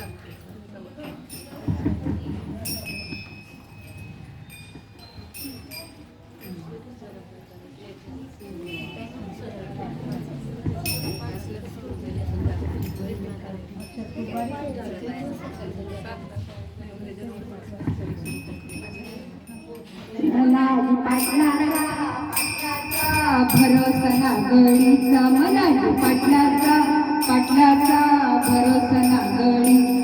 मनाली भरोसा गळीचा मनाली पाटलाचा पाटलाचा. भरोसा नागडी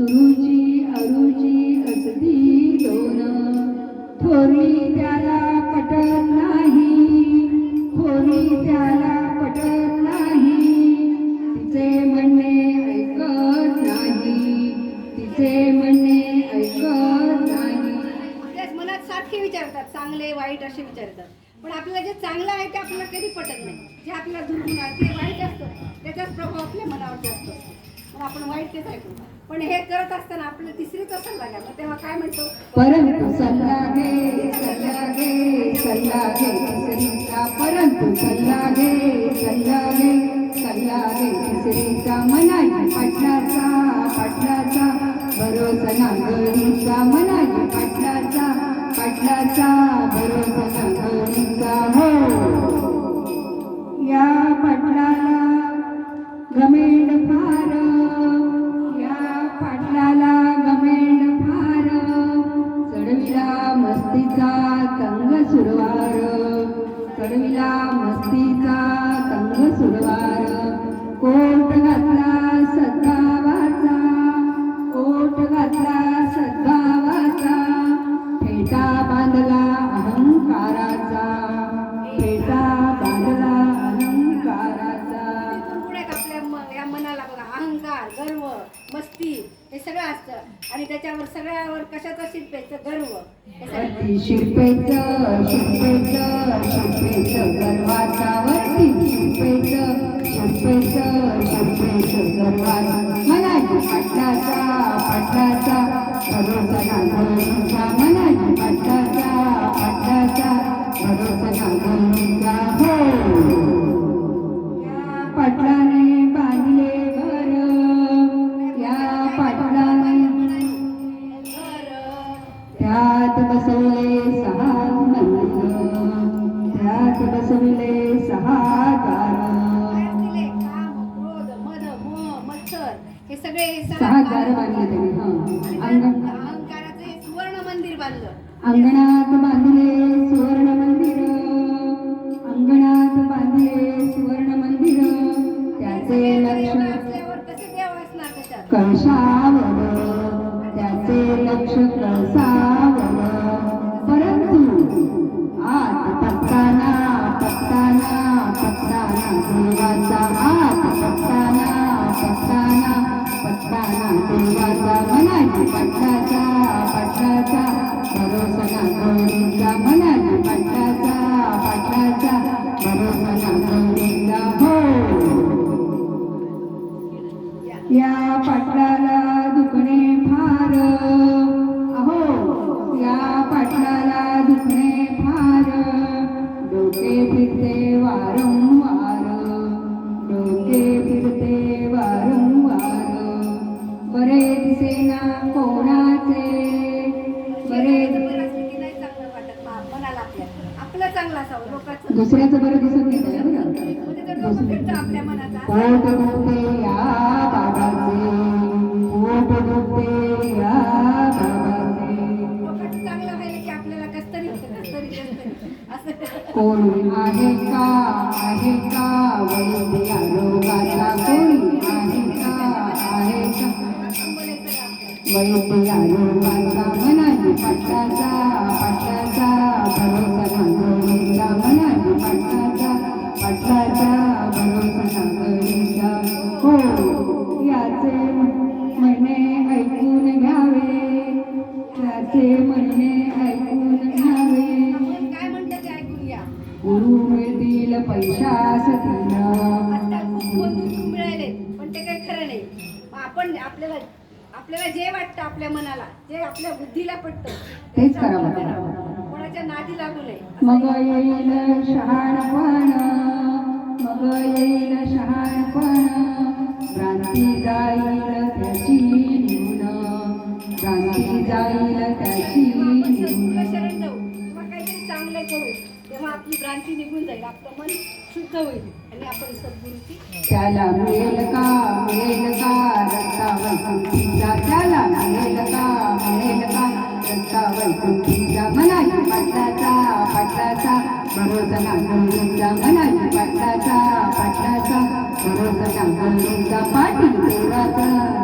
सुरुची अरुची असती दोन? थोरी त्याला पटत नाही. थोरी त्याला पटत नाही. तिचे म्हणणे ऐकत नाही. तिचे म्हणणे ऐकत नाही. तेच मनात सारखे विचारतात चांगले वाईट असे विचारतात. पण आपल्याला जे चांगलं आहे ते आपल्याला कधी पटत नाही. जे आपल्याला दुर्गुण आहे ते वाईट असतं. त्याचाच प्रभाव आपल्या मनावर जास्त असतो. पण आपण वाईट तेच ऐकू. पण हे करत असताना आपलं तिसरीच असं लागा मग तेव्हा काय म्हणतो? परंतु सल्ला घे सल्ला घे सल्ला घे तिसरीचा परंतु सल्ला घे सल्ला घे सल्ला घे तिसरीचा मनाची पाटलाचा पाटलाचा भरोसा नागरीचा मनाची पाटलाचा पाटलाचा भरोसा नागरीचा हो. Gracias. असतं. आणि त्याच्यावर सगळ्यावर कशाचं शिरपेचं गर्व? शिल्पेचं शिल्पेचं शिल्पेचं शिरपेचं शिरपेचं शिल्पेचं गर्वाचा गर्वाचा मनाची पाटलाचा पाटलाचा मनाची पाटलाचा अंगणात बांधले सुवर्ण मंदिर. अंगणात बांधले सुवर्ण मंदिर. त्याचे लक्ष त्याचे लक्ष कळसावर परंतु आत पत्ताना पत्ताना पत्ताना देवाचा आत पत्ताना पत्ताना पत्ताना देवाचा मनाची पटलाचा या पाटलाला दुखणे फार. अहो या पाटलाला दुखणे फार. डोके फिरते वारंवार. डोके फिरते वारंवार. बरेच सेना कोणाचे बरेच परिस्थिती नाही चांगलं वाटत मा- मनाला आपल्या आपलं चांगलं असावं लोकांचं दुसऱ्याचं बरं दिसत नाही पोट दुखते या बाबाचे. पोट दुखते या बाबाचे. कोणी आहे का? आहे का? वैद्य रोगाचा कोणी आहे वयोपुला योगाचा मनाली पट्टाचा पट्टाचा भरोसा नागरिका मनाली पट्टाचा पट्टाचा भरोसा नागरिका हो. याचे म्हणे ऐकून घ्यावे. त्याचे म्हणे ऐकून घ्यावे. काय म्हणतात ऐकून घ्या गुरु मिळतील पैशा सतीला खूप मिळाले पण ते काय खरं नाही. आपण आपल्याला आपल्याला जे वाटतं आपल्या मनाला जे आपल्या बुद्धीला पटतं तेच करावं. कोणाच्या नादी लागू नये. मग येईल शहाणपण मग येईल शहाणपण. क्रांती जाईल त्याची निघून क्रांती जाईल त्याची शरण जाऊ किंवा काहीतरी चांगलं करू तेव्हा आपली भ्रांती निघून जाईल आपलं मन शुद्ध होईल. आणि आपण सद्गुरूची त्याला मिळेल का मिळेल का? भरोसा नागरिकचा पाटील देवाचा